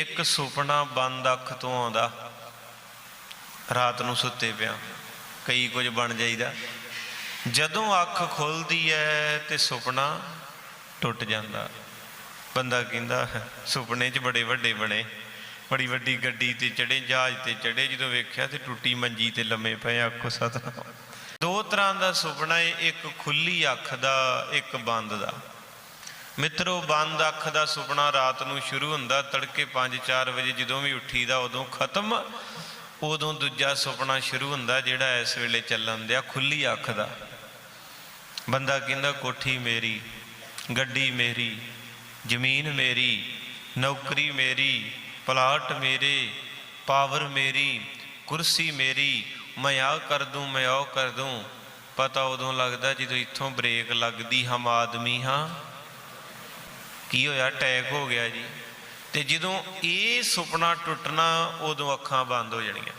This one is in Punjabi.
ਇੱਕ ਸੁਪਨਾ ਬੰਦ ਅੱਖ ਤੋਂ ਆਉਂਦਾ। ਰਾਤ ਨੂੰ ਸੁੱਤੇ ਪਿਆ। ਕਈ ਕੁਝ ਬਣ ਜਾਈਦਾ। ਜਦੋਂ ਅੱਖ ਖੁੱਲਦੀ ਹੈ ਤੇ ਸੁਪਨਾ ਟੁੱਟ ਜਾਂਦਾ। ਬੰਦਾ ਕਹਿੰਦਾ, ਸੁਪਨੇ 'ਚ ਬੜੇ ਵੱਡੇ ਬਣੇ। ਬੜੀ ਵੱਡੀ ਗੱਡੀ ਤੇ ਚੜੇ ਜਹਾਜ਼ ਤੇ ਚੜੇ ਜਦੋਂ ਵੇਖਿਆ ਤੇ ਟੁੱਟੀ ਮੰਜੀ ਤੇ ਲੰਮੇ ਪਏ ਆਖੋ ਸਤਨਾਮ ਦੋ ਤਰ੍ਹਾਂ ਦਾ ਸੁਪਨਾ ਹੈ ਇੱਕ ਖੁੱਲੀ ਅੱਖ ਦਾ, ਇੱਕ ਬੰਦ ਦਾ। ਮਿੱਤਰੋ, ਬੰਦ ਅੱਖ ਦਾ ਸੁਪਨਾ ਰਾਤ ਨੂੰ ਸ਼ੁਰੂ ਹੁੰਦਾ, ਤੜਕੇ 5-4 ਵਜੇ ਜਦੋਂ ਵੀ ਉੱਠੀਦਾ, ਉਦੋਂ ਖਤਮ, ਉਦੋਂ ਦੂਜਾ ਸੁਪਨਾ ਸ਼ੁਰੂ ਹੁੰਦਾ, ਜਿਹੜਾ ਇਸ ਵੇਲੇ ਚੱਲਣ ਦਿਆ, ਖੁੱਲੀ ਅੱਖ ਦਾ। ਬੰਦਾ ਕਹਿੰਦਾ, ਕੋਠੀ ਮੇਰੀ, ਗੱਡੀ ਮੇਰੀ, ਜ਼ਮੀਨ ਮੇਰੀ, ਨੌਕਰੀ ਮੇਰੀ, ਪਲਾਟ ਮੇਰੇ, ਪਾਵਰ ਮੇਰੀ, ਕੁਰਸੀ ਮੇਰੀ, ਮੈਂ ਆ ਕਰ ਦੂੰ, ਮੈਂ ਉਹ ਕਰ ਦੂੰ। ਪਤਾ ਉਦੋਂ ਲੱਗਦਾ ਜਦੋਂ ਇੱਥੋਂ ਬ੍ਰੇਕ ਲੱਗਦੀ, ਹਮ ਆਦਮੀ ਹਾਂ। ਕੀ ਹੋਇਆ? ਅਟੈਕ ਹੋ ਗਿਆ ਜੀ। ਤੇ ਜਦੋਂ ਇਹ ਸੁਪਨਾ ਟੁੱਟਣਾ, ਉਦੋਂ ਅੱਖਾਂ ਬੰਦ ਹੋ ਜਾਣੀਆਂ।